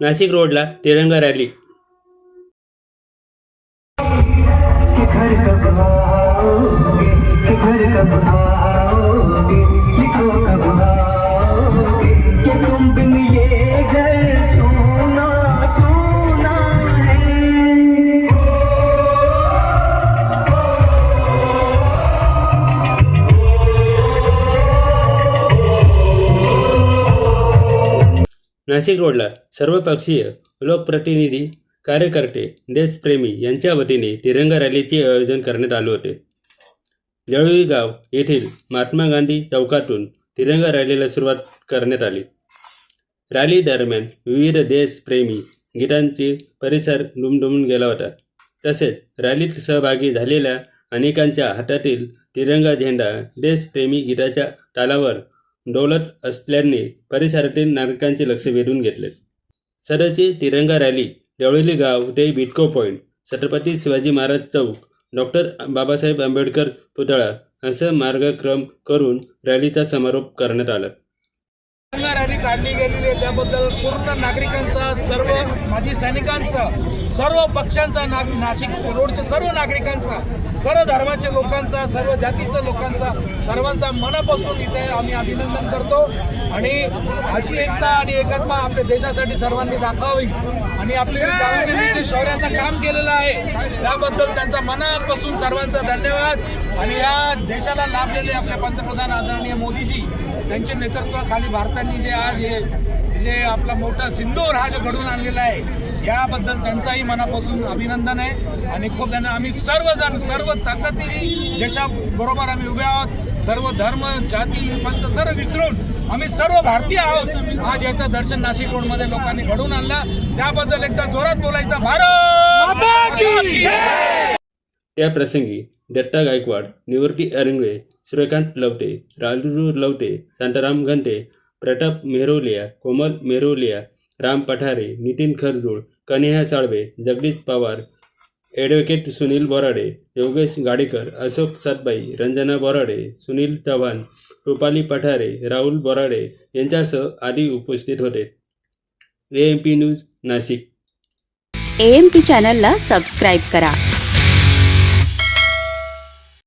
नाशिक रोडला तिरंगा रॅली. घर कब आओगे घर कब आओगे नाशिक रोडला सर्वपक्षीय लोकप्रतिनिधी कार्यकर्ते देशप्रेमी यांच्या वतीने तिरंगा रॅलीचे आयोजन करण्यात आले होते. जळुई गाव येथील महात्मा गांधी चौकातून तिरंगा रॅलीला सुरुवात करण्यात आली. रॅली दरम्यान विविध देशप्रेमी गीतांचे परिसर दुमदुमून गेला होता. तसेच रॅलीत सहभागी झालेल्या अनेकांच्या हातातील तिरंगा झेंडा देशप्रेमी गीताच्या तालावर डोलत असल्याने परिसरातील नागरिकांचे लक्ष वेधून घेतले. सदरची तिरंगा रॅली देवळी गाव ते बिटको पॉईंट छत्रपती शिवाजी महाराज चौक डॉक्टर बाबासाहेब आंबेडकर पुतळा असं मार्गक्रम करून रॅलीचा समारोप करण्यात आला. रॅली काढली गेलेली आहे. त्याबद्दल पूर्ण नागरिकांचा सर्व माजी सैनिकांचा सर्व पक्षांचा नाग नाशिक रोडच्या सर्व नागरिकांचा सर्व धर्माच्या लोकांचा सर्व जातीच्या लोकांचा सर्वांचा मनापासून इथे आम्ही अभिनंदन करतो. आणि अशी एकता आणि एकात्मा आपल्या देशासाठी सर्वांनी दाखवावी. आणि आपले जवानांनी शौर्याचं काम केलेलं आहे. त्याबद्दल त्यांचा मनापासून सर्वांचा धन्यवाद. आणि या देशाला लाभलेले आपले पंतप्रधान आदरणीय मोदीजी त्यांच्या नेतृत्वाखाली भारताने जे आज हे जे आपला मोठा सिंदूर हा जो घडून आणलेला आहे याबद्दल त्यांचाही मनापासून अभिनंदन आहे. आणि खूप त्यांना आम्ही सर्वजण सर्व ताकदीने देशाबरोबर आम्ही उभे आहोत. सर्व धर्म जाती पंथ सर्व विसरून आम्ही सर्व भारतीय आहोत. आज याचं दर्शन नाशिक रोडमध्ये लोकांनी घडून आणलं. त्याबद्दल एकदा जोरात बोलायचं भारत! माता की जय! त्याप्रसंगी दत्ता गायकवाड निवृत्ती अरिंगळे सूर्यकांत लवटे राजू लवटे शांताराम घंटे प्रताप मेहरोलिया कोमल मेहरोलिया राम पठारे नितीन खरजूळ कन्हैया साळवे जगदीश पवार ॲडव्होकेट सुनील बोराडे योगेश गाडेकर अशोक सातबाई रंजना बोराडे सुनील चव्हाण रुपाली पठारे राहुल बोराडे यांच्यासह आदी उपस्थित होते. A M P news Nashik. A M P चॅनलला सबस्क्राईब करा.